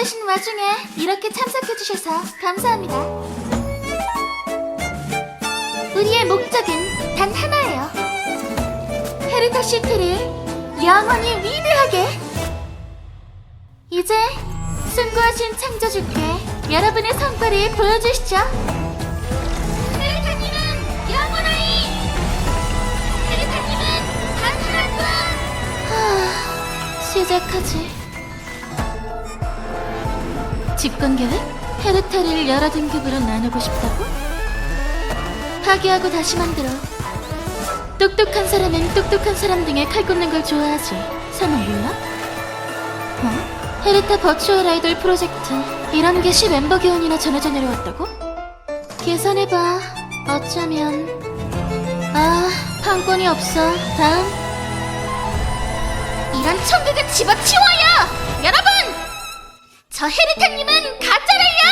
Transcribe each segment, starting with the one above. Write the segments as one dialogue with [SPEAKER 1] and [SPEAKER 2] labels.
[SPEAKER 1] 와중에 이렇게 참석해주셔서 감사합니다. 우리의 목적은 단 하나예요. 헤르타 시티를 영원히 위대하게! 이제 숭고하신 창조주께 여러분의 성과를 보여주시죠. 헤르타님은 영원하이! 헤르타님은 단순한 분! 하... 시작하지. 집권 계획? 헤르타를 여러 등급으로 나누고 싶다고? 파괴하고 다시 만들어. 똑똑한 사람은 똑똑한 사람 등에 칼 꽂는 걸 좋아하지. 설마 몰라? 어? 헤르타 버추얼 아이돌 프로젝트. 이런 게 10 멤버 개원이나 전해져 내려왔다고? 계산해봐. 어쩌면. 아, 판권이 없어. 다음. 이런 천국을 집어치워요! 여러분! 저 헤르타님은 가짜래요!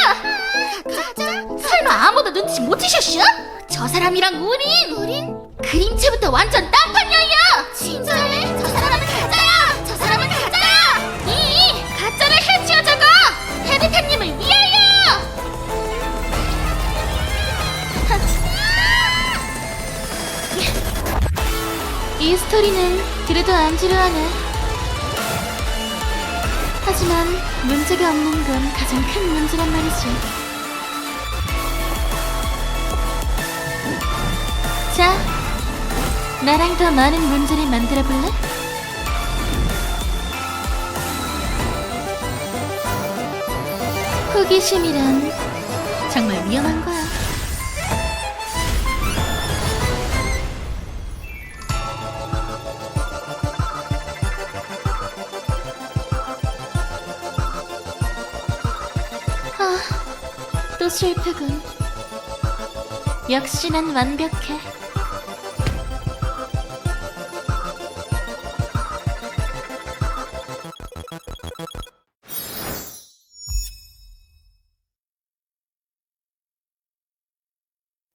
[SPEAKER 1] 가짜? 설마 아무도 눈치 못 채셨슈? 저 사람이랑 우린! 우린? 그림체부터 완전 딴판이에요! 진짜네? 저 사람은 가짜야! 저 사람은 가짜야! 이 가짜를 해치워자고! 헤르타님을 위하여! 이 스토리는 그래도 안 지루하네. 하지만 문제가 없는 건 가장 큰 문제란 말이지. 자, 나랑 더 많은 문제를 만들어 볼래? 호기심이란 정말 위험한 거야. 또 실패군. 역시 난 완벽해.